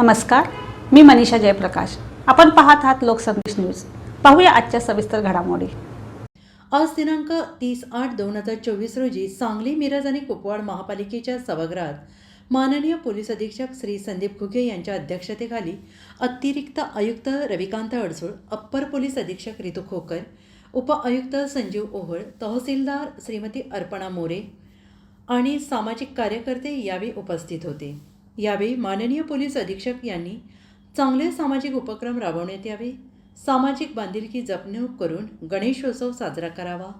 नमस्कार मी मनीषा जयप्रकाश. आपण पाहत आहात लोकसंदेश न्यूज. पाहूया आजच्या सविस्तर घडामोडी. आज दिनांक तीस आठ दोन हजार चोवीस रोजी सांगली मिरज आणि कुपवाड महापालिकेच्या सभागृहात माननीय पोलीस अधीक्षक श्री संदीप घुगे यांच्या अध्यक्षतेखाली अतिरिक्त आयुक्त रविकांत अडसूळ अप्पर पोलीस अधीक्षक रितू खोकर उपआयुक्त संजीव ओहळ तहसीलदार श्रीमती अर्पणा मोरे आणि सामाजिक कार्यकर्ते यावेळी उपस्थित होते. यावेळी माननीय पोलीस अधीक्षक यांनी चांगले सामाजिक उपक्रम राबवण्यात यावे. सामाजिक बांधिलकी जपणूक करून गणेशोत्सव साजरा करावा.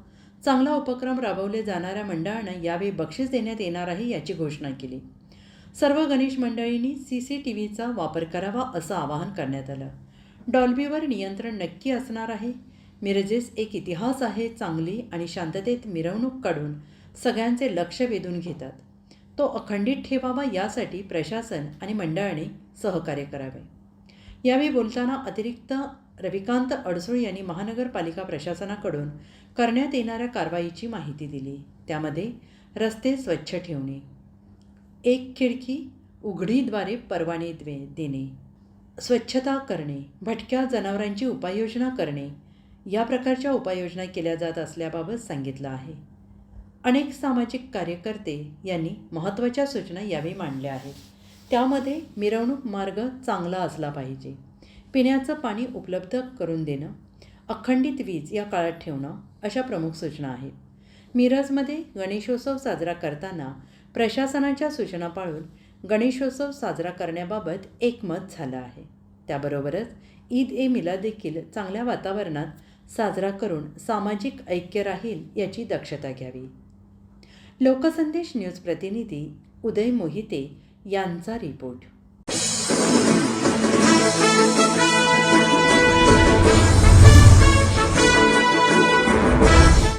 चांगला उपक्रम राबवले जाणाऱ्या मंडळानं यावेळी बक्षीस देण्यात येणार आहे याची घोषणा केली. सर्व गणेश मंडळींनी सी सी टी व्हीचा वापर करावा असं आवाहन करण्यात आलं. डॉल्बीवर नियंत्रण नक्की असणार आहे. मिरजेस एक इतिहास आहे चांगली आणि शांततेत मिरवणूक काढून सगळ्यांचे लक्ष वेधून घेतात. तो अखंडित ठेवावा यासाठी प्रशासन आणि मंडळाने सहकार्य करावे. यावेळी बोलताना अतिरिक्त रविकांत अडसूळ यांनी महानगरपालिका प्रशासनाकडून करण्यात येणाऱ्या कारवाईची माहिती दिली. त्यामध्ये रस्ते स्वच्छ ठेवणे एक खिडकी उघडीद्वारे परवाने द्वे देणे स्वच्छता करणे भटक्या जनावरांची उपाययोजना करणे या प्रकारच्या उपाययोजना केल्या जात असल्याबाबत सांगितलं आहे. अनेक सामाजिक कार्यकर्ते यांनी महत्त्वाच्या सूचना यावेळी मांडल्या आहेत. त्यामध्ये मिरवणूक मार्ग चांगला असला पाहिजे. पिण्याचं पाणी उपलब्ध करून देणं अखंडित वीज या काळात ठेवणं अशा प्रमुख सूचना आहेत. मिरजमध्ये गणेशोत्सव साजरा करताना प्रशासनाच्या सूचना पाळून गणेशोत्सव साजरा करण्याबाबत एकमत झालं आहे. त्याबरोबरच ईद ए मिलाद देखील चांगल्या वातावरणात साजरा करून सामाजिक ऐक्य राहील याची दक्षता घ्यावी. लोकसंदेश न्यूज प्रतिनिधी उदय मोहिते यांचा रिपोर्ट.